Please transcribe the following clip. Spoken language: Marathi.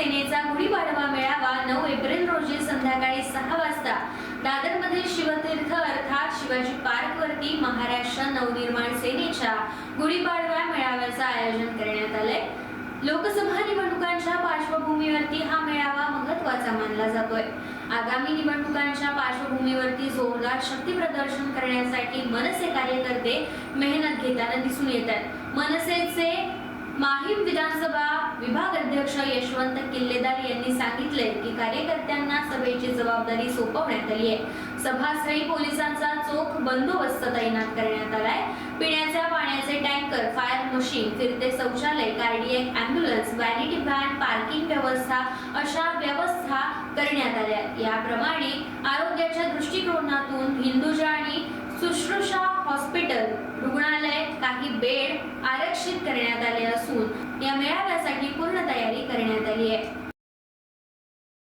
नवनिर्माण सेनेचा गुढीपाडवा मेळावा नऊ एप्रिल रोजी संध्याकाळी सहा वाजता. दादरमधील शिवतीर्थ अर्थात शिवाजी पार्क वरती महाराष्ट्र नवनिर्माण सेनेच्या गुढीपाडवा मेळाव्याचं आयोजन करण्यात आलंय. लोकसभा निवडणुकांच्या पार्श्वभूमीवरती हा मेळावा महत्त्वाचा मानला जातोय. आगामी निवडणुकांच्या पार्श्वभूमीवरती जोरदार शक्ती प्रदर्शन करण्यासाठी मनसे कार्यकर्ते मेहनत घेताना दिसून येत आहेत मनसेचे माहीम विधानसभा विभाग अध्यक्ष यशवंत किल्लेदार यांनी सांगितले की कार्यकर्त्यांना सभेची जबाबदारी सोपवण्यात आली आहे. सभास्थळी पोलिसांचा चोख बंदोबस्त तैनात करण्यात आलाय. पिण्याच्या पाण्याचे टँकर फायर मशीन फिरते शौचालय cardiac ambulance vanity van parking व्यवस्था अशा व्यवस्था करण्यात आल्या याप्रमाणे आरोग्याच्या दृष्टिकोनातून हिंदुजा आणि सुश्रुषा हॉस्पिटल काही बेड आरक्षित करण्यात आले असून या मेळाव्यासाठी पूर्ण तयारी करण्यात आली आहे.